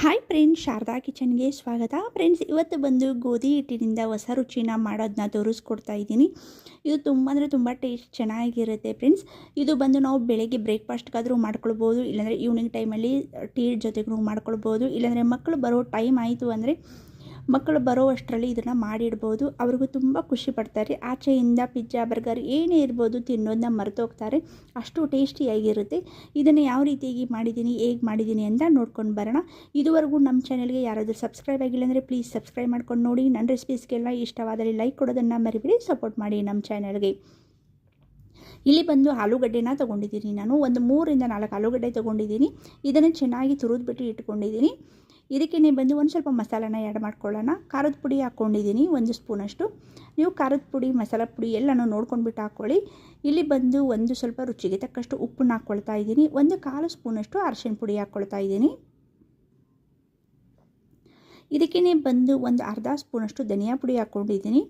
Hi friends Sharada ಕಿಚನ್ಗೆ ಸ್ವಾಗತ. Friends ಇವತ್ತು ಬಂದು ಗೋಧಿ ಹಿಟ್ಟಿನಿಂದ ಹೊಸ ರುಚಿನ ಮಾಡೋದನ್ನ ತೋರಿಸ್ಕೊಡ್ತಾ ಇದ್ದೀನಿ. ಇದು ತುಂಬ ಅಂದರೆ ತುಂಬ ಟೇಸ್ಟ್ ಚೆನ್ನಾಗಿರುತ್ತೆ ಫ್ರೆಂಡ್ಸ್ ಇದು ಬಂದು ನಾವು ಬೆಳಗ್ಗೆ ಬ್ರೇಕ್ಫಾಸ್ಟ್ಗಾದರೂ ಮಾಡ್ಕೊಳ್ಬೋದು, ಇಲ್ಲಾಂದರೆ ಈವ್ನಿಂಗ್ ಟೈಮಲ್ಲಿ ಟೀ ಜೊತೆಗೂ ಮಾಡ್ಕೊಳ್ಬೋದು, ಇಲ್ಲಾಂದರೆ ಮಕ್ಕಳು ಬರೋ ಟೈಮ್ ಆಯಿತು ಅಂದರೆ ಮಕ್ಕಳು ಬರೋ ಅಷ್ಟರಲ್ಲಿ ಇದನ್ನು ಮಾಡಿಡ್ಬೋದು. ಅವ್ರಿಗೂ ತುಂಬ ಖುಷಿ ಪಡ್ತಾರೆ. ಆಚೆಯಿಂದ ಪಿಜ್ಜಾ, ಬರ್ಗರ್ ಏನೇ ಇರ್ಬೋದು ತಿನ್ನೋದನ್ನ ಮರೆತೋಗ್ತಾರೆ ಅಷ್ಟು ಟೇಸ್ಟಿಯಾಗಿರುತ್ತೆ. ಇದನ್ನು ಯಾವ ರೀತಿಯಾಗಿ ಮಾಡಿದ್ದೀನಿ, ಹೇಗೆ ಮಾಡಿದ್ದೀನಿ ಅಂತ ನೋಡ್ಕೊಂಡು ಬರೋಣ. ಇದುವರೆಗೂ ನಮ್ಮ ಚಾನಲ್ಗೆ ಯಾರಾದರೂ ಸಬ್ಸ್ಕ್ರೈಬ್ ಆಗಿಲ್ಲ ಅಂದರೆ ಪ್ಲೀಸ್ ಸಬ್ಸ್ಕ್ರೈಬ್ ಮಾಡ್ಕೊಂಡು ನೋಡಿ. ನನ್ನ ರೆಸಿಪೀಸ್ಗೆಲ್ಲ ಇಷ್ಟವಾದಲ್ಲಿ ಲೈಕ್ ಕೊಡೋದನ್ನು ಮರಿಬಿಡಿ. ಸಪೋರ್ಟ್ ಮಾಡಿ ನಮ್ಮ ಚಾನಲ್ಗೆ. ಇಲ್ಲಿ ಬಂದು ಆಲೂಗಡ್ಡೆನ ತೊಗೊಂಡಿದ್ದೀನಿ ನಾನು. ಒಂದು ಮೂರಿಂದ ನಾಲ್ಕು ಆಲೂಗಡ್ಡೆ ತೊಗೊಂಡಿದ್ದೀನಿ. ಇದನ್ನು ಚೆನ್ನಾಗಿ ತುರಿದ್ಬಿಟ್ಟು ಇಟ್ಕೊಂಡಿದ್ದೀನಿ. ಇದಕ್ಕೆ ಬಂದು ಒಂದು ಸ್ವಲ್ಪ ಮಸಾಲಾನ ಆ್ಯಡ್ ಮಾಡ್ಕೊಳ್ಳೋಣ. ಖಾರದ ಪುಡಿ ಹಾಕ್ಕೊಂಡಿದ್ದೀನಿ, ಒಂದು ಸ್ಪೂನಷ್ಟು. ನೀವು ಖಾರದ ಪುಡಿ, ಮಸಾಲ ಪುಡಿ ಎಲ್ಲನೂ ನೋಡ್ಕೊಂಡ್ಬಿಟ್ಟು ಹಾಕ್ಕೊಳ್ಳಿ. ಇಲ್ಲಿ ಬಂದು ಒಂದು ಸ್ವಲ್ಪ ರುಚಿಗೆ ತಕ್ಕಷ್ಟು ಉಪ್ಪನ್ನ ಹಾಕ್ಕೊಳ್ತಾ ಇದ್ದೀನಿ. ಒಂದು ಕಾಲು ಸ್ಪೂನಷ್ಟು ಅರಶಿನ ಪುಡಿ ಹಾಕ್ಕೊಳ್ತಾ ಇದ್ದೀನಿ. ಇದಕ್ಕೇ ಬಂದು ಒಂದು ಅರ್ಧ ಸ್ಪೂನಷ್ಟು ಧನಿಯಾ ಪುಡಿ ಹಾಕ್ಕೊಂಡಿದ್ದೀನಿ.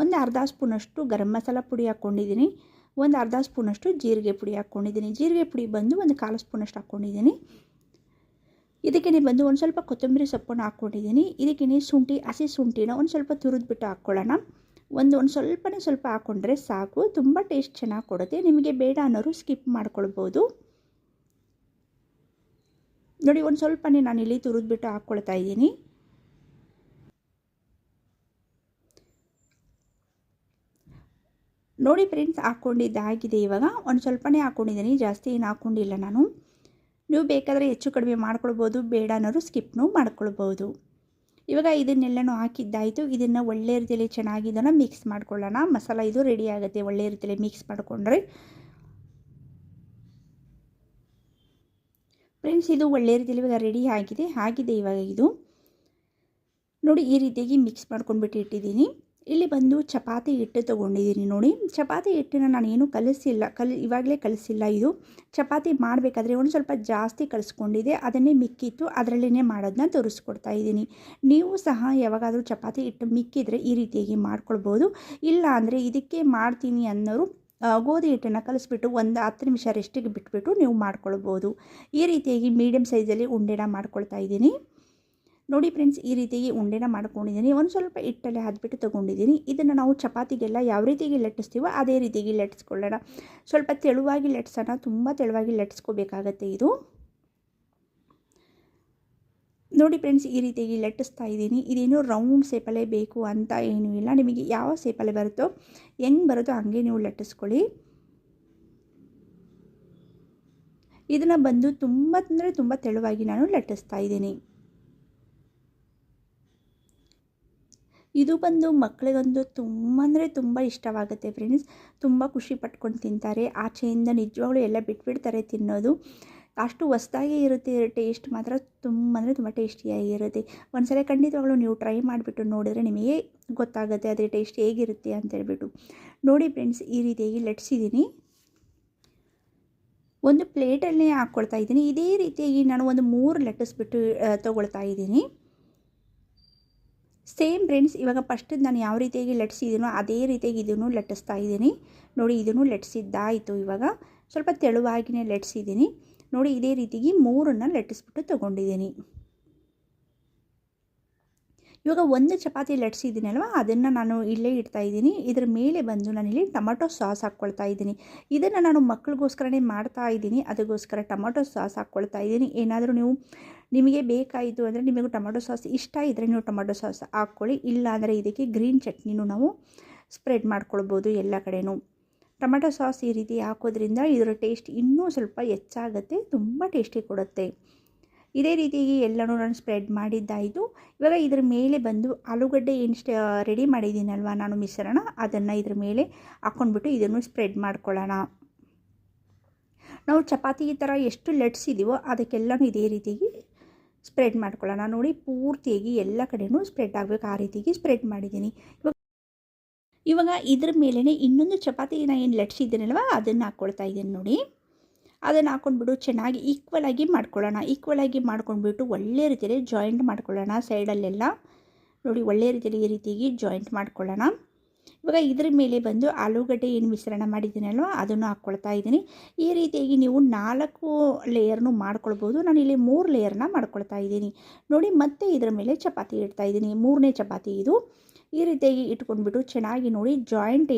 ಒಂದು ಅರ್ಧ ಸ್ಪೂನಷ್ಟು ಗರಂ ಮಸಾಲ ಪುಡಿ ಹಾಕ್ಕೊಂಡಿದ್ದೀನಿ. ಒಂದು ಅರ್ಧ ಸ್ಪೂನಷ್ಟು ಜೀರಿಗೆ ಪುಡಿ ಹಾಕ್ಕೊಂಡಿದ್ದೀನಿ. ಜೀರಿಗೆ ಪುಡಿ ಬಂದು ಒಂದು ಕಾಲು ಸ್ಪೂನಷ್ಟು ಹಾಕ್ಕೊಂಡಿದ್ದೀನಿ. ಇದಕ್ಕೆ ಬಂದು ಒಂದು ಸ್ವಲ್ಪ ಕೊತ್ತಂಬರಿ ಸೊಪ್ಪನ್ನು ಹಾಕ್ಕೊಂಡಿದ್ದೀನಿ ಇದಕ್ಕೆ ಶುಂಠಿ, ಹಸಿ ಶುಂಠಿನ ಒಂದು ಸ್ವಲ್ಪ ತುರಿದ್ಬಿಟ್ಟು ಹಾಕ್ಕೊಳ್ಳೋಣ ಒಂದು ಒಂದು ಸ್ವಲ್ಪನೇ ಸ್ವಲ್ಪ ಹಾಕ್ಕೊಂಡ್ರೆ ಸಾಕು. ತುಂಬ ಟೇಸ್ಟ್ ಚೆನ್ನಾಗಿ ಕೊಡುತ್ತೆ. ನಿಮಗೆ ಬೇಡ ಅನ್ನೋರು ಸ್ಕಿಪ್ ಮಾಡ್ಕೊಳ್ಬೋದು. ನೋಡಿ, ಒಂದು ಸ್ವಲ್ಪನೇ ನಾನು ಇಲ್ಲಿ ತುರಿದ್ಬಿಟ್ಟು ಹಾಕ್ಕೊಳ್ತಾ ಇದ್ದೀನಿ. ನೋಡಿ, ಫ್ರೆಂಡ್ಸ್ ಹಾಕ್ಕೊಂಡಿದ್ದಾಗಿದೆ ಇವಾಗ. ಒಂದು ಸ್ವಲ್ಪನೇ ಹಾಕ್ಕೊಂಡಿದ್ದೀನಿ ಜಾಸ್ತಿ ಏನು ಹಾಕ್ಕೊಂಡಿಲ್ಲ ನಾನು. ನೀವು ಬೇಕಾದರೆ ಹೆಚ್ಚು ಕಡಿಮೆ ಮಾಡ್ಕೊಳ್ಬೋದು, ಬೇಡ ಅನ್ನೋರು ಸ್ಕಿಪ್ನು ಮಾಡ್ಕೊಳ್ಬೋದು. ಇವಾಗ ಇದನ್ನೆಲ್ಲನೂ ಹಾಕಿದ್ದಾಯಿತು, ಇದನ್ನು ಒಳ್ಳೆ ರೀತಿಯಲ್ಲಿ ಚೆನ್ನಾಗಿ ಇದನ್ನು ಮಿಕ್ಸ್ ಮಾಡ್ಕೊಳ್ಳೋಣ. ಮಸಾಲ ಇದು ರೆಡಿ ಆಗುತ್ತೆ, ಒಳ್ಳೆ ರೀತಿಯಲ್ಲಿ ಮಿಕ್ಸ್ ಮಾಡಿಕೊಂಡ್ರೆ. ಫ್ರೆಂಡ್ಸ್ ಇದು ಒಳ್ಳೆ ರೀತಿಯಲ್ಲಿ ಇವಾಗ ರೆಡಿ ಆಗಿದೆ ಆಗಿದೆ ಇವಾಗ ಇದು. ನೋಡಿ, ಈ ರೀತಿಯಾಗಿ ಮಿಕ್ಸ್ ಮಾಡ್ಕೊಂಡ್ಬಿಟ್ಟು ಇಟ್ಟಿದ್ದೀನಿ. ಇಲ್ಲಿ ಬಂದು ಚಪಾತಿ ಹಿಟ್ಟು ತೊಗೊಂಡಿದ್ದೀನಿ ನೋಡಿ. ಚಪಾತಿ ಹಿಟ್ಟನ್ನು ನಾನು ಏನು ಕಲಿಸಿಲ್ಲ, ಕಲಿ, ಇವಾಗಲೇ ಕಲಿಸಿಲ್ಲ ಇದು. ಚಪಾತಿ ಮಾಡಬೇಕಾದ್ರೆ ಒಂದು ಸ್ವಲ್ಪ ಜಾಸ್ತಿ ಕಲಿಸ್ಕೊಂಡಿದೆ, ಅದನ್ನೇ ಮಿಕ್ಕಿತ್ತು ಅದರಲ್ಲೇ ಮಾಡೋದನ್ನ ತೋರಿಸ್ಕೊಡ್ತಾ ಇದ್ದೀನಿ. ನೀವು ಸಹ ಯಾವಾಗಾದರೂ ಚಪಾತಿ ಹಿಟ್ಟು ಮಿಕ್ಕಿದರೆ ಈ ರೀತಿಯಾಗಿ ಮಾಡ್ಕೊಳ್ಬೋದು. ಇಲ್ಲ ಅಂದರೆ ಇದಕ್ಕೆ ಮಾಡ್ತೀನಿ ಅನ್ನೋರು ಗೋಧಿ ಹಿಟ್ಟನ್ನು ಕಲಿಸ್ಬಿಟ್ಟು ಒಂದು ಹತ್ತು ನಿಮಿಷ ರೆಸ್ಟಿಗೆ ಬಿಟ್ಬಿಟ್ಟು ನೀವು ಮಾಡ್ಕೊಳ್ಬೋದು. ಈ ರೀತಿಯಾಗಿ ಮೀಡಿಯಮ್ ಸೈಜಲ್ಲಿ ಉಂಡೆನ ಮಾಡ್ಕೊಳ್ತಾ ಇದ್ದೀನಿ. ನೋಡಿ ಫ್ರೆಂಡ್ಸ್ ಈ ರೀತಿಯಾಗಿ ಉಂಡೆನ ಮಾಡ್ಕೊಂಡಿದ್ದೀನಿ. ಒಂದು ಸ್ವಲ್ಪ ಹಿಟ್ಟಲ್ಲಿ ಹದ್ಬಿಟ್ಟು ತೊಗೊಂಡಿದ್ದೀನಿ. ಇದನ್ನು ನಾವು ಚಪಾತಿಗೆಲ್ಲ ಯಾವ ರೀತಿಯಾಗಿ ಲಟ್ಟಿಸ್ತೀವೋ ಅದೇ ರೀತಿಯಾಗಿ ಲಟ್ಟಿಸ್ಕೊಳ್ಳೋಣ. ಸ್ವಲ್ಪ ತೆಳುವಾಗಿ ಲಟ್ಸೋಣ. ತುಂಬ ತೆಳುವಾಗಿ ಲಟ್ಟಿಸ್ಕೋಬೇಕಾಗತ್ತೆ ಇದು. ನೋಡಿ ಫ್ರೆಂಡ್ಸ್ ಈ ರೀತಿಯಾಗಿ ಲಟ್ಟಿಸ್ತಾ ಇದ್ದೀನಿ. ಇದೇನು ರೌಂಡ್ ಸೇಪಲ್ಲೇ ಬೇಕು ಅಂತ ಏನೂ ಇಲ್ಲ. ನಿಮಗೆ ಯಾವ ಸೇಪಲ್ಲೇ ಬರುತ್ತೋ, ಹೆಂಗೆ ಬರುತ್ತೋ ಹಂಗೆ ನೀವು ಲಟ್ಟಿಸ್ಕೊಳ್ಳಿ. ಇದನ್ನು ಬಂದು ತುಂಬ, ಅಂದರೆ ತುಂಬ ತೆಳುವಾಗಿ ನಾನು ಲಟ್ಟಿಸ್ತಾ ಇದ್ದೀನಿ. ಇದು ಬಂದು ಮಕ್ಕಳಿಗೊಂದು ತುಂಬ ಅಂದರೆ ತುಂಬ ಇಷ್ಟವಾಗುತ್ತೆ ಫ್ರೆಂಡ್ಸ್ ತುಂಬ ಖುಷಿ ಪಟ್ಕೊಂಡು ತಿಂತಾರೆ. ಆಚೆಯಿಂದ ನಿಜವಾಗ್ಲೂ ಎಲ್ಲ ಬಿಟ್ಬಿಡ್ತಾರೆ ತಿನ್ನೋದು. ಅಷ್ಟು ಹೊಸ್ದಾಗಿ ಇರುತ್ತೆ ಟೇಸ್ಟ್ ಮಾತ್ರ ತುಂಬ ಅಂದರೆ ತುಂಬ ಟೇಸ್ಟಿಯಾಗಿರುತ್ತೆ ಒಂದ್ಸಲ ಖಂಡಿತವಾಗ್ಲೂ ನೀವು ಟ್ರೈ ಮಾಡಿಬಿಟ್ಟು ನೋಡಿದ್ರೆ ನಿಮಗೆ ಗೊತ್ತಾಗುತ್ತೆ ಅದರ ಟೇಸ್ಟ್ ಹೇಗಿರುತ್ತೆ ಅಂತ ಹೇಳ್ಬಿಟ್ಟು. ನೋಡಿ ಫ್ರೆಂಡ್ಸ್ ಈ ರೀತಿಯಾಗಿ ಲಟ್ಸಿದ್ದೀನಿ ಒಂದು ಪ್ಲೇಟಲ್ಲೇ ಹಾಕ್ಕೊಳ್ತಾ ಇದ್ದೀನಿ. ಇದೇ ರೀತಿಯಾಗಿ ನಾನು ಒಂದು ಮೂರು ಲಟ್ಟಿಸ್ಬಿಟ್ಟು ತೊಗೊಳ್ತಾ ಇದ್ದೀನಿ. ಸೇಮ್ ಫ್ರೆಂಡ್ಸ್ ಇವಾಗ ಫಸ್ಟ್ ನಾನು ಯಾವ ರೀತಿಯಾಗಿ ಲಟ್ಸಿದ್ದೀನೋ ಅದೇ ರೀತಿಯಾಗಿ ಇದನ್ನು ಲಟ್ಟಿಸ್ತಾ ಇದ್ದೀನಿ. ನೋಡಿ, ಇದನ್ನು ಲಟ್ಸಿದ್ದಾಯಿತು ಇವಾಗ. ಸ್ವಲ್ಪ ತೆಳುವಾಗಿಯೇ ಲಟ್ಸಿದ್ದೀನಿ ನೋಡಿ, ಇದೇ ರೀತಿಗೆ ಮೂರನ್ನು ಲಟ್ಟಿಸ್ಬಿಟ್ಟು ತೊಗೊಂಡಿದ್ದೀನಿ ಇವಾಗ ಒಂದು ಚಪಾತಿ ಲಟ್ಸಿದ್ದೀನಲ್ವ ಅದನ್ನು ನಾನು ಇಲ್ಲೇ ಇಡ್ತಾ ಇದ್ದೀನಿ. ಇದರ ಮೇಲೆ ಬಂದು ನಾನಿಲ್ಲಿ ಟೊಮೊಟೊ ಸಾಸ್ ಹಾಕ್ಕೊಳ್ತಾ ಇದ್ದೀನಿ. ಇದನ್ನು ನಾನು ಮಕ್ಕಳಿಗೋಸ್ಕರನೇ ಮಾಡ್ತಾ ಇದ್ದೀನಿ. ಅದಕ್ಕೋಸ್ಕರ ಟೊಮೊಟೊ ಸಾಸ್ ಹಾಕ್ಕೊಳ್ತಾ ಇದ್ದೀನಿ. ಏನಾದರೂ ನೀವು ನಿಮಗೆ ಬೇಕಾಯಿತು ಅಂದರೆ ನಿಮಗೆ ಟೊಮೊಟೊ ಸಾಸ್ ಇಷ್ಟ ಇದ್ದರೆ ನೀವು ಟೊಮೊಟೊ ಸಾಸ್ ಹಾಕ್ಕೊಳ್ಳಿ. ಇಲ್ಲ ಅಂದರೆ ಇದಕ್ಕೆ ಗ್ರೀನ್ ಚಟ್ನಿನೂ ನಾವು ಸ್ಪ್ರೆಡ್ ಮಾಡ್ಕೊಳ್ಬೋದು ಎಲ್ಲ ಕಡೆನೂ. ಟೊಮೆಟೊ ಸಾಸ್ ಈ ರೀತಿ ಹಾಕೋದ್ರಿಂದ ಇದರ ಟೇಸ್ಟ್ ಇನ್ನೂ ಸ್ವಲ್ಪ ಹೆಚ್ಚಾಗುತ್ತೆ, ತುಂಬ ಟೇಸ್ಟಿ ಕೊಡುತ್ತೆ. ಇದೇ ರೀತಿಯಾಗಿ ಎಲ್ಲನೂ ನಾನು ಸ್ಪ್ರೆಡ್ ಮಾಡಿದ್ದಾಯಿತು. ಇವಾಗ ಇದ್ರ ಮೇಲೆ ಬಂದು ಆಲೂಗಡ್ಡೆ ಏನು ರೆಡಿ ಮಾಡಿದ್ದೀನಲ್ವ ನಾನು ಮಿಶ್ರಣ, ಅದನ್ನು ಇದ್ರ ಮೇಲೆ ಹಾಕ್ಕೊಂಡ್ಬಿಟ್ಟು ಇದನ್ನು ಸ್ಪ್ರೆಡ್ ಮಾಡ್ಕೊಳ್ಳೋಣ. ನಾವು ಚಪಾತಿ ಥರ ಎಷ್ಟು ಲಟ್ಸಿದ್ದೀವೋ ಅದಕ್ಕೆಲ್ಲನೂ ಇದೇ ರೀತಿಯಾಗಿ ಸ್ಪ್ರೆಡ್ ಮಾಡ್ಕೊಳ್ಳೋಣ. ನೋಡಿ ಪೂರ್ತಿಯಾಗಿ ಎಲ್ಲ ಕಡೆಯೂ ಸ್ಪ್ರೆಡ್ ಆಗಬೇಕು. ಆ ರೀತಿಗೆ ಸ್ಪ್ರೆಡ್ ಮಾಡಿದ್ದೀನಿ. ಇವಾಗ ಇವಾಗ ಇದ್ರ ಮೇಲೇ ಇನ್ನೊಂದು ಚಪಾತಿ ನಾನು ಏನು ಲಟ್ಸಿದ್ದೀನಲ್ವ? ಅದನ್ನು ಹಾಕ್ಕೊಳ್ತಾ ಇದ್ದೀನಿ ನೋಡಿ. ಅದನ್ನು ಹಾಕ್ಕೊಂಡ್ಬಿಟ್ಟು ಚೆನ್ನಾಗಿ ಈಕ್ವಲ್ ಆಗಿ ಮಾಡ್ಕೊಳ್ಳೋಣ. ಈಕ್ವಲ್ ಆಗಿ ಮಾಡ್ಕೊಂಡ್ಬಿಟ್ಟು ಒಳ್ಳೆ ರೀತಿಯಲ್ಲಿ ಜಾಯಿಂಟ್ ಮಾಡ್ಕೊಳ್ಳೋಣ ಸೈಡಲ್ಲೆಲ್ಲ ನೋಡಿ ಒಳ್ಳೆ ರೀತಿಯಲ್ಲಿ ಈ ರೀತಿಯಾಗಿ ಜಾಯಿಂಟ್ ಮಾಡ್ಕೊಳ್ಳೋಣ. ಇವಾಗ ಇದ್ರ ಮೇಲೆ ಬಂದು ಆಲೂಗಡ್ಡೆ ಏನು ಮಿಶ್ರಣ ಮಾಡಿದ್ದೀನಲ್ವ, ಅದನ್ನು ಹಾಕ್ಕೊಳ್ತಾ ಇದ್ದೀನಿ. ಈ ರೀತಿಯಾಗಿ ನೀವು ನಾಲ್ಕು ಲೇಯರ್ನು ಮಾಡ್ಕೊಳ್ಬೋದು. ನಾನು ಇಲ್ಲಿ ಮೂರು ಲೇಯರ್ನ ಮಾಡ್ಕೊಳ್ತಾ ಇದ್ದೀನಿ. ನೋಡಿ, ಮತ್ತೆ ಇದರ ಮೇಲೆ ಚಪಾತಿ ಇಡ್ತಾ ಇದ್ದೀನಿ. ಮೂರನೇ ಚಪಾತಿ ಇದು. ಈ ರೀತಿಯಾಗಿ ಇಟ್ಕೊಂಡ್ಬಿಟ್ಟು ಚೆನ್ನಾಗಿ ನೋಡಿ ಜಾಯಿಂಟ್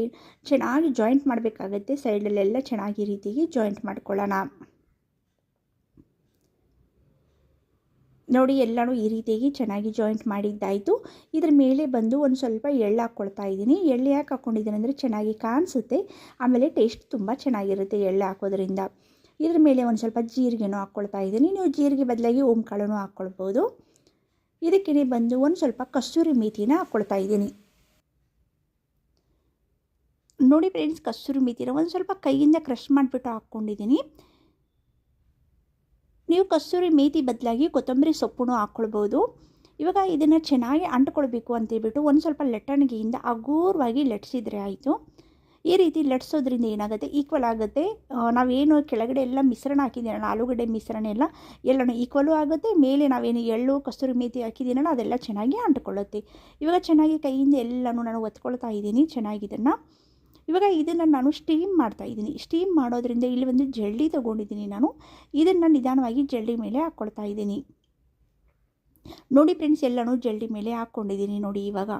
ಚೆನ್ನಾಗಿ ಜಾಯಿಂಟ್ ಮಾಡಬೇಕಾಗತ್ತೆ. ಸೈಡಲ್ಲೆಲ್ಲ ಚೆನ್ನಾಗಿ ರೀತಿಯಾಗಿ ಜಾಯಿಂಟ್ ಮಾಡ್ಕೊಳ್ಳೋಣ. ನೋಡಿ, ಎಲ್ಲನೂ ಈ ರೀತಿಯಾಗಿ ಚೆನ್ನಾಗಿ ಜಾಯಿಂಟ್ ಮಾಡಿದ್ದಾಯಿತು. ಇದ್ರ ಮೇಲೆ ಬಂದು ಒಂದು ಸ್ವಲ್ಪ ಎಳ್ಳು ಹಾಕ್ಕೊಳ್ತಾ ಇದ್ದೀನಿ. ಎಳ್ಳು ಯಾಕೆ ಹಾಕ್ಕೊಂಡಿದ್ದೀನಿ ಅಂದರೆ ಚೆನ್ನಾಗಿ ಕಾಣಿಸುತ್ತೆ. ಆಮೇಲೆ ಟೇಸ್ಟ್ ತುಂಬ ಚೆನ್ನಾಗಿರುತ್ತೆ ಎಳ್ಳು ಹಾಕೋದ್ರಿಂದ. ಇದ್ರ ಮೇಲೆ ಒಂದು ಸ್ವಲ್ಪ ಜೀರಿಗೆನೂ ಹಾಕ್ಕೊಳ್ತಾ ಇದ್ದೀನಿ. ನೀವು ಜೀರಿಗೆ ಬದಲಾಗಿ ಓಂ ಕಾಳುನೂ ಹಾಕ್ಕೊಳ್ಬೋದು ಇದಕ್ಕೆ ಬಂದು ಒಂದು ಸ್ವಲ್ಪ ಕಸ್ತೂರಿ ಮೇಥಿನ ಹಾಕ್ಕೊಳ್ತಾ ಇದ್ದೀನಿ. ನೋಡಿ ಫ್ರೆಂಡ್ಸ್ ಕಸ್ತೂರಿ ಮೇಥಿನ ಒಂದು ಸ್ವಲ್ಪ ಕೈಯಿಂದ ಕ್ರಶ್ ಮಾಡಿಬಿಟ್ಟು ಹಾಕ್ಕೊಂಡಿದ್ದೀನಿ ನೀವು ಕಸ್ತೂರಿ ಮೇತಿ ಬದಲಾಗಿ ಕೊತ್ತಂಬರಿ ಸೊಪ್ಪು ಹಾಕ್ಕೊಳ್ಬೋದು ಇವಾಗ ಇದನ್ನು ಚೆನ್ನಾಗಿ ಅಂಟ್ಕೊಳ್ಬೇಕು ಅಂತೇಳ್ಬಿಟ್ಟು ಒಂದು ಸ್ವಲ್ಪ ಲೆಟ್ಟಣಿಗೆಯಿಂದ ಅಗೂರವಾಗಿ ಲಟ್ಸಿದ್ರೆ ಆಯಿತು. ಈ ರೀತಿ ಲಟ್ಸೋದ್ರಿಂದ ಏನಾಗುತ್ತೆ? ಈಕ್ವಲ್ ಆಗುತ್ತೆ. ನಾವೇನು ಕೆಳಗಡೆ ಎಲ್ಲ ಮಿಶ್ರಣ ಹಾಕಿದ್ದೀನಲ್ಲ ಆಲೂಗಡ್ಡೆ ಮಿಶ್ರಣ ಎಲ್ಲ, ಎಲ್ಲನೂ ಈಕ್ವಲು ಆಗುತ್ತೆ. ಮೇಲೆ ನಾವೇನು ಎಳ್ಳು, ಕಸ್ತೂರಿ ಮೇತಿ ಹಾಕಿದ್ದೀನಲ್ಲ, ಅದೆಲ್ಲ ಚೆನ್ನಾಗಿ ಅಂಟ್ಕೊಳ್ಳುತ್ತೆ. ಇವಾಗ ಚೆನ್ನಾಗಿ ಕೈಯಿಂದ ಎಲ್ಲನೂ ನಾನು ಒತ್ಕೊಳ್ತಾ ಇದ್ದೀನಿ. ಚೆನ್ನಾಗಿ ಇದನ್ನು. ಇವಾಗ ಇದನ್ನು ನಾನು ಸ್ಟೀಮ್ ಮಾಡ್ತಾ ಇದ್ದೀನಿ. ಸ್ಟೀಮ್ ಮಾಡೋದ್ರಿಂದ ಇಲ್ಲಿ ಒಂದು ಜಲ್ಡಿ ತೊಗೊಂಡಿದ್ದೀನಿ ನಾನು. ಇದನ್ನು ನಿಧಾನವಾಗಿ ಜಲ್ಲಿ ಮೇಲೆ ಹಾಕ್ಕೊಳ್ತಾ ಇದ್ದೀನಿ. ನೋಡಿ ಫ್ರೆಂಡ್ಸ್ ಎಲ್ಲನೂ ಜಲ್ಡಿ ಮೇಲೆ ಹಾಕ್ಕೊಂಡಿದ್ದೀನಿ ನೋಡಿ ಇವಾಗ.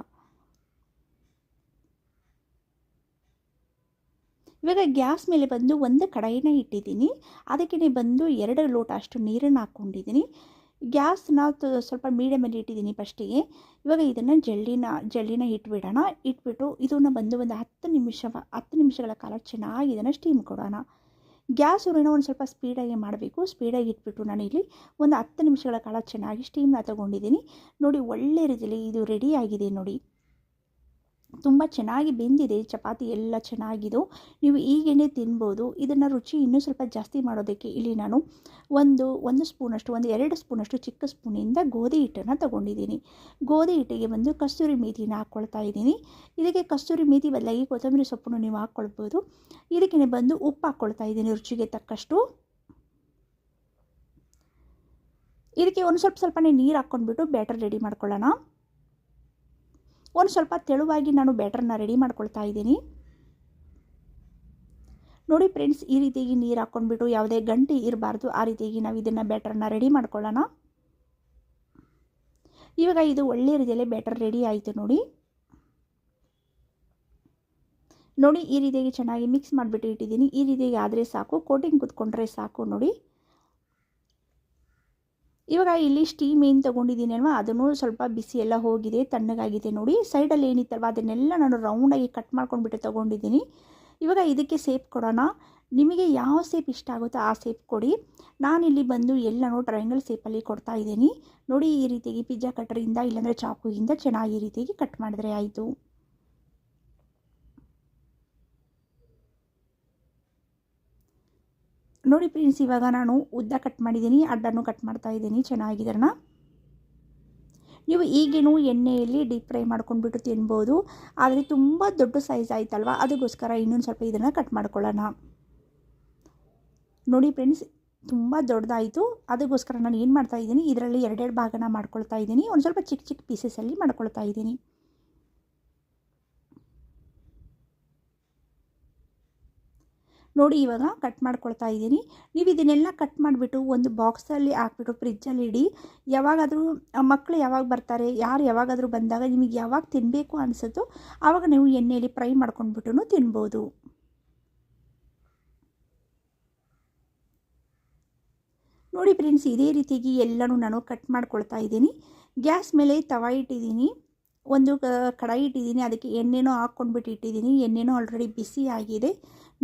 ಇವಾಗ ಗ್ಯಾಸ್ ಮೇಲೆ ಬಂದು ಒಂದು ಕಡಾಯಿನ ಇಟ್ಟಿದ್ದೀನಿ. ಅದಕ್ಕೆ ಬಂದು ಎರಡು ಲೋಟ ಅಷ್ಟು ನೀರನ್ನು ಹಾಕ್ಕೊಂಡಿದ್ದೀನಿ ಗ್ಯಾಸ್ನ ಸ್ವಲ್ಪ ಮೀಡಿಯಮಲ್ಲಿ ಇಟ್ಟಿದ್ದೀನಿ ಫಸ್ಟಿಗೆ ಇವಾಗ ಇದನ್ನು ಜಲ್ಲಿನ ಜಲ್ಲಿನ ಇಟ್ಬಿಡೋಣ. ಇಟ್ಬಿಟ್ಟು ಇದನ್ನು ಬಂದು ಒಂದು ಹತ್ತು ನಿಮಿಷ, ಹತ್ತು ನಿಮಿಷಗಳ ಕಾಲ ಚೆನ್ನಾಗಿ ಇದನ್ನು ಸ್ಟೀಮ್ ಕೊಡೋಣ. ಗ್ಯಾಸ್ ಉರಿನ ಒಂದು ಸ್ವಲ್ಪ ಸ್ಪೀಡಾಗಿ ಮಾಡಬೇಕು. ಸ್ಪೀಡಾಗಿ ಇಟ್ಬಿಟ್ಟು ನಾನು ಇಲ್ಲಿ ಒಂದು ಹತ್ತು ನಿಮಿಷಗಳ ಕಾಲ ಚೆನ್ನಾಗಿ ಸ್ಟೀಮ್ನ ತೊಗೊಂಡಿದ್ದೀನಿ. ನೋಡಿ ಒಳ್ಳೆ ರೀತಿಯಲ್ಲಿ ಇದು ರೆಡಿ ಆಗಿದೆ ನೋಡಿ. ತುಂಬ ಚೆನ್ನಾಗಿ ಬೆಂದಿದೆ, ಚಪಾತಿ ಎಲ್ಲ ಚೆನ್ನಾಗಿದ್ದು. ನೀವು ಈಗೇನೆ ತಿನ್ಬೋದು. ಇದನ್ನು ರುಚಿ ಇನ್ನೂ ಸ್ವಲ್ಪ ಜಾಸ್ತಿ ಮಾಡೋದಕ್ಕೆ ಇಲ್ಲಿ ನಾನು ಒಂದು ಒಂದು ಸ್ಪೂನಷ್ಟು, ಒಂದು ಎರಡು ಸ್ಪೂನಷ್ಟು ಚಿಕ್ಕ ಸ್ಪೂನಿಂದ ಗೋಧಿ ಹಿಟ್ಟನ್ನು ತೊಗೊಂಡಿದ್ದೀನಿ. ಗೋಧಿ ಹಿಟ್ಟಿಗೆ ಬಂದು ಕಸ್ತೂರಿ ಮೇಥಿನ ಹಾಕ್ಕೊಳ್ತಾ ಇದ್ದೀನಿ. ಇದಕ್ಕೆ ಕಸ್ತೂರಿ ಮೇಥಿ ಬದಲಾಗಿ ಕೊತ್ತಂಬರಿ ಸೊಪ್ಪನ್ನು ನೀವು ಹಾಕ್ಕೊಳ್ಬೋದು ಇದಕ್ಕೆ ಬಂದು ಉಪ್ಪು ಹಾಕ್ಕೊಳ್ತಾ ಇದ್ದೀನಿ ರುಚಿಗೆ ತಕ್ಕಷ್ಟು. ಇದಕ್ಕೆ ಒಂದು ಸ್ವಲ್ಪ ಸ್ವಲ್ಪನೇ ನೀರು ಹಾಕ್ಕೊಂಡ್ಬಿಟ್ಟು ಬ್ಯಾಟರ್ ರೆಡಿ ಮಾಡ್ಕೊಳ್ಳೋಣ. ಒಂದು ಸ್ವಲ್ಪ ತೆಳುವಾಗಿ ನಾನು ಬ್ಯಾಟರ್ನ ರೆಡಿ ಮಾಡ್ಕೊಳ್ತಾ ಇದ್ದೀನಿ. ನೋಡಿ ಫ್ರೆಂಡ್ಸ್, ಈ ರೀತಿಯಾಗಿ ನೀರು ಹಾಕ್ಕೊಂಡ್ಬಿಟ್ಟು ಯಾವುದೇ ಗಂಟೆ ಇರಬಾರ್ದು, ಆ ರೀತಿಯಾಗಿ ನಾವು ಇದನ್ನು ಬ್ಯಾಟರ್ನ ರೆಡಿ ಮಾಡ್ಕೊಳ್ಳೋಣ. ಇವಾಗ ಇದು ಒಳ್ಳೆಯ ರೀತಿಯಲ್ಲಿ ಬ್ಯಾಟರ್ ರೆಡಿ ಆಯಿತು ನೋಡಿ. ನೋಡಿ ಈ ರೀತಿಯಾಗಿ ಚೆನ್ನಾಗಿ ಮಿಕ್ಸ್ ಮಾಡಿಬಿಟ್ಟು ಇಟ್ಟಿದ್ದೀನಿ. ಈ ರೀತಿಯಾಗಿ ಆದರೆ ಸಾಕು, ಕೋಟಿಂಗ್ ಕುತ್ಕೊಂಡ್ರೆ ಸಾಕು ನೋಡಿ. ಇವಾಗ ಇಲ್ಲಿ ಸ್ಟೀಮ್ ಏನು ತೊಗೊಂಡಿದ್ದೀನಿ ಅಲ್ವಾ? ಅದನ್ನು ಸ್ವಲ್ಪ ಬಿಸಿ ಎಲ್ಲ ಹೋಗಿದೆ, ತಣ್ಣಗಾಗಿದೆ ನೋಡಿ. ಸೈಡಲ್ಲಿ ಏನಿತ್ತಲ್ವ? ಅದನ್ನೆಲ್ಲ ನಾನು ರೌಂಡಾಗಿ ಕಟ್ ಮಾಡ್ಕೊಂಡ್ಬಿಟ್ಟು ತೊಗೊಂಡಿದ್ದೀನಿ. ಇವಾಗ ಇದಕ್ಕೆ ಸೇಪ್ ಕೊಡೋಣ. ನಿಮಗೆ ಯಾವ ಸೇಪ್ ಇಷ್ಟ ಆಗುತ್ತೋ ಆ ಸೇಪ್ ಕೊಡಿ. ನಾನಿಲ್ಲಿ ಬಂದು ಎಲ್ಲನೂ ಟ್ರಯಾಂಗಲ್ ಸೇಪಲ್ಲಿ ಕೊಡ್ತಾ ಇದ್ದೀನಿ. ನೋಡಿ, ಈ ರೀತಿಯಾಗಿ ಪಿಜ್ಜಾ ಕಟ್ಟರಿಂದ ಇಲ್ಲಾಂದರೆ ಚಾಕುವಿಂದ ಚೆನ್ನಾಗಿ ಈ ರೀತಿಯಾಗಿ ಕಟ್ ಮಾಡಿದ್ರೆ ಆಯಿತು. ನೋಡಿ ಫ್ರೆಂಡ್ಸ್, ಇವಾಗ ನಾನು ಉದ್ದ ಕಟ್ ಮಾಡಿದ್ದೀನಿ ಅಡ್ಡನ್ನು ಕಟ್ ಮಾಡ್ತಾ ಇದ್ದೀನಿ ಚೆನ್ನಾಗಿದ್ರನ್ನ ನೀವು ಈಗೇನು ಎಣ್ಣೆಯಲ್ಲಿ ಡೀಪ್ ಫ್ರೈ ಮಾಡ್ಕೊಂಡ್ಬಿಟ್ಟು ತಿನ್ಬೋದು. ಆದರೆ ತುಂಬ ದೊಡ್ಡ ಸೈಜ್ ಆಯ್ತಲ್ವ? ಅದಕ್ಕೋಸ್ಕರ ಇನ್ನೊಂದು ಸ್ವಲ್ಪ ಇದನ್ನು ಕಟ್ ಮಾಡ್ಕೊಳ್ಳೋಣ. ನೋಡಿ ಫ್ರೆಂಡ್ಸ್, ತುಂಬ ದೊಡ್ಡದಾಯಿತು. ಅದಕ್ಕೋಸ್ಕರ ನಾನು ಏನು ಮಾಡ್ತಾ ಇದ್ದೀನಿ, ಇದರಲ್ಲಿ ಎರಡೆರಡು ಭಾಗನ ಮಾಡ್ಕೊಳ್ತಾ ಇದ್ದೀನಿ. ಒಂದು ಸ್ವಲ್ಪ ಚಿಕ್ಕ ಚಿಕ್ಕ ಪೀಸಸಲ್ಲಿ ಮಾಡ್ಕೊಳ್ತಾ ಇದ್ದೀನಿ. ನೋಡಿ ಇವಾಗ ಕಟ್ ಮಾಡ್ಕೊಳ್ತಾ ಇದ್ದೀನಿ. ನೀವು ಇದನ್ನೆಲ್ಲ ಕಟ್ ಮಾಡಿಬಿಟ್ಟು ಒಂದು ಬಾಕ್ಸಲ್ಲಿ ಹಾಕ್ಬಿಟ್ಟು ಫ್ರಿಜ್ಜಲ್ಲಿ ಇಡಿ. ಯಾವಾಗಾದರೂ ಮಕ್ಕಳು ಯಾವಾಗ ಬರ್ತಾರೆ, ಯಾರು ಯಾವಾಗಾದರೂ ಬಂದಾಗ ನಿಮಗೆ ಯಾವಾಗ ತಿನ್ನಬೇಕು ಅನಿಸುತ್ತೋ ಆವಾಗ ನೀವು ಎಣ್ಣೆಯಲ್ಲಿ ಫ್ರೈ ಮಾಡ್ಕೊಂಡ್ಬಿಟ್ಟು ತಿನ್ಬೋದು. ನೋಡಿ ಫ್ರೆಂಡ್ಸ್ ಇದೇ ರೀತಿಯಾಗಿ ಎಲ್ಲನೂ ನಾನು ಕಟ್ ಮಾಡ್ಕೊಳ್ತಾ ಇದ್ದೀನಿ. ಗ್ಯಾಸ್ ಮೇಲೆ ತವ ಇಟ್ಟಿದ್ದೀನಿ. ಒಂದು ಕಡಾಯಿ ಇಟ್ಟಿದ್ದೀನಿ. ಅದಕ್ಕೆ ಎಣ್ಣೆನೂ ಹಾಕ್ಕೊಂಡ್ಬಿಟ್ಟು ಇಟ್ಟಿದ್ದೀನಿ. ಎಣ್ಣೆನೂ ಆಲ್ರೆಡಿ ಬಿಸಿ ಆಗಿದೆ.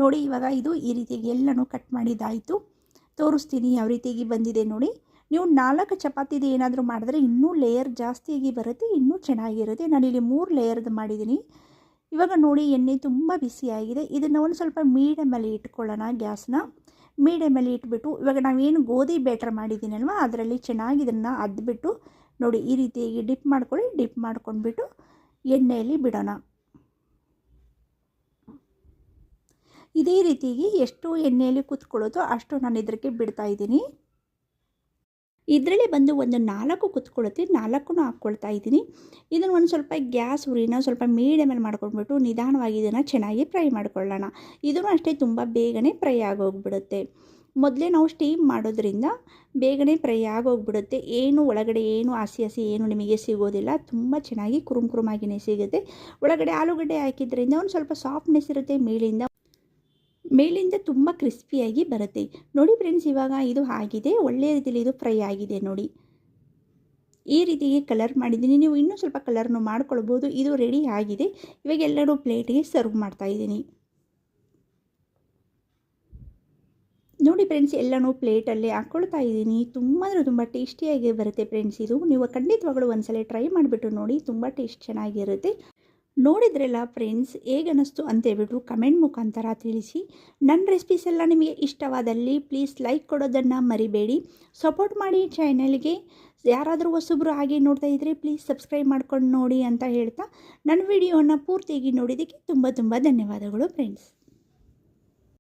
ನೋಡಿ, ಇವಾಗ ಇದು ಈ ರೀತಿಯಾಗಿ ಎಲ್ಲನೂ ಕಟ್ ಮಾಡಿದ್ದಾಯಿತು. ತೋರಿಸ್ತೀನಿ ಯಾವ ರೀತಿಯಾಗಿ ಬಂದಿದೆ ನೋಡಿ. ನೀವು ನಾಲ್ಕು ಚಪಾತಿದು ಏನಾದರೂ ಮಾಡಿದ್ರೆ ಇನ್ನೂ ಲೇಯರ್ ಜಾಸ್ತಿಯಾಗಿ ಬರುತ್ತೆ, ಇನ್ನೂ ಚೆನ್ನಾಗಿರುತ್ತೆ. ನಾನಿಲ್ಲಿ ಮೂರು ಲೇಯರ್ದು ಮಾಡಿದ್ದೀನಿ. ಇವಾಗ ನೋಡಿ, ಎಣ್ಣೆ ತುಂಬ ಬಿಸಿಯಾಗಿದೆ ಇದನ್ನು ಒಂದು ಸ್ವಲ್ಪ ಮೀಡಿಯಮಲ್ಲಿ ಇಟ್ಕೊಳ್ಳೋಣ ಗ್ಯಾಸ್ನ. ಮೀಡಿಯಮಲ್ಲಿ ಇಟ್ಬಿಟ್ಟು, ಇವಾಗ ನಾವೇನು ಗೋಧಿ ಬೇಟ್ರ್ ಮಾಡಿದ್ದೀನಲ್ವ, ಅದರಲ್ಲಿ ಚೆನ್ನಾಗಿ ಇದನ್ನು ಅದ್ಬಿಟ್ಟು ನೋಡಿ, ಈ ರೀತಿಯಾಗಿ ಡಿಪ್ ಮಾಡ್ಕೊಳ್ಳಿ ಡಿಪ್ ಮಾಡ್ಕೊಂಡ್ಬಿಟ್ಟು ಎಣ್ಣೆಯಲ್ಲಿ ಬಿಡೋಣ. ಇದೇ ರೀತಿಯಾಗಿ ಎಷ್ಟು ಎಣ್ಣೆಯಲ್ಲಿ ಕುತ್ಕೊಳ್ಳೋದು ಅಷ್ಟು ನಾನು ಇದಕ್ಕೆ ಬಿಡ್ತಾ ಇದ್ದೀನಿ. ಇದರಲ್ಲಿ ಬಂದು ಒಂದು ನಾಲ್ಕು ಕುತ್ಕೊಳ್ಳುತ್ತೆ ನಾಲ್ಕು ಹಾಕ್ಕೊಳ್ತಾ ಇದ್ದೀನಿ. ಇದನ್ನು ಒಂದು ಸ್ವಲ್ಪ ಗ್ಯಾಸ್ ಉರಿನ ಸ್ವಲ್ಪ ಮೀಡಿಯಮಲ್ಲಿ ಮಾಡ್ಕೊಂಡ್ಬಿಟ್ಟು ನಿಧಾನವಾಗಿ ಇದನ್ನು ಚೆನ್ನಾಗಿ ಫ್ರೈ ಮಾಡ್ಕೊಳ್ಳೋಣ. ಇದನ್ನು ಅಷ್ಟೇ ತುಂಬ ಬೇಗನೆ ಫ್ರೈ ಆಗೋಗ್ಬಿಡುತ್ತೆ. ಮೊದಲೇ ನಾವು ಸ್ಟೀಮ್ ಮಾಡೋದ್ರಿಂದ ಬೇಗನೆ ಫ್ರೈ ಆಗೋಗ್ಬಿಡುತ್ತೆ. ಏನು ಒಳಗಡೆ ಏನು ಹಸಿ ಹಸಿ ಏನು ನಿಮಗೆ ಸಿಗೋದಿಲ್ಲ. ತುಂಬ ಚೆನ್ನಾಗಿ ಕುರುಮ್ ಕುರುಮಾಗಿನೇ ಸಿಗುತ್ತೆ. ಒಳಗಡೆ ಆಲೂಗಡ್ಡೆ ಹಾಕಿದ್ರಿಂದ ಒಂದು ಸ್ವಲ್ಪ ಸಾಫ್ಟ್ನೆಸ್ ಇರುತ್ತೆ ಮೇಲಿಂದ ಮೇಲಿಂದ ತುಂಬ ಕ್ರಿಸ್ಪಿಯಾಗಿ ಬರುತ್ತೆ. ನೋಡಿ ಫ್ರೆಂಡ್ಸ್ ಇವಾಗ ಇದು ಆಗಿದೆ. ಒಳ್ಳೆಯ ರೀತಿಯಲ್ಲಿ ಇದು ಫ್ರೈ ಆಗಿದೆ ನೋಡಿ. ಈ ರೀತಿಗೆ ಕಲರ್ ಮಾಡಿದ್ದೀನಿ. ನೀವು ಇನ್ನೂ ಸ್ವಲ್ಪ ಕಲರ್ನು ಮಾಡ್ಕೊಳ್ಬೋದು. ಇದು ರೆಡಿ ಆಗಿದೆ. ಇವಾಗ ಎಲ್ಲರೂ ಪ್ಲೇಟಿಗೆ ಸರ್ವ್ ಮಾಡ್ತಾ ಇದ್ದೀನಿ. ನೋಡಿ ಫ್ರೆಂಡ್ಸ್ ಎಲ್ಲನೂ ಪ್ಲೇಟಲ್ಲೇ ಹಾಕ್ಕೊಳ್ತಾ ಇದ್ದೀನಿ. ತುಂಬ ಅಂದರೆ ತುಂಬ ಟೇಸ್ಟಿಯಾಗಿ ಬರುತ್ತೆ ಫ್ರೆಂಡ್ಸ್ ಇದು. ನೀವು ಖಂಡಿತವಾಗಲೂ ಒಂದ್ಸಲ ಟ್ರೈ ಮಾಡಿಬಿಟ್ಟು ನೋಡಿ. ತುಂಬ ಟೇಸ್ಟ್ ಚೆನ್ನಾಗಿರುತ್ತೆ. ನೋಡಿದ್ರಲ್ಲ ಫ್ರೆಂಡ್ಸ್ ಹೇಗನ್ನಿಸ್ತು ಅಂತ ಹೇಳ್ಬಿಟ್ಟು ಕಮೆಂಟ್ ಮುಖಾಂತರ ತಿಳಿಸಿ. ನನ್ನ ರೆಸಿಪೀಸ್ ಎಲ್ಲ ನಿಮಗೆ ಇಷ್ಟವಾದಲ್ಲಿ ಪ್ಲೀಸ್ ಲೈಕ್ ಕೊಡೋದನ್ನು ಮರಿಬೇಡಿ. ಸಪೋರ್ಟ್ ಮಾಡಿ ಚಾನಲ್ಗೆ ಯಾರಾದರೂ ಹೊಸಬ್ರು ಹಾಗೆ ನೋಡ್ತಾ ಇದ್ದರೆ ಪ್ಲೀಸ್ ಸಬ್ಸ್ಕ್ರೈಬ್ ಮಾಡ್ಕೊಂಡು ನೋಡಿ ಅಂತ ಹೇಳ್ತಾ. ನನ್ನ ವಿಡಿಯೋನ ಪೂರ್ತಿಯಾಗಿ ನೋಡಿದ್ದಕ್ಕೆ ತುಂಬ ತುಂಬ ಧನ್ಯವಾದಗಳು ಫ್ರೆಂಡ್ಸ್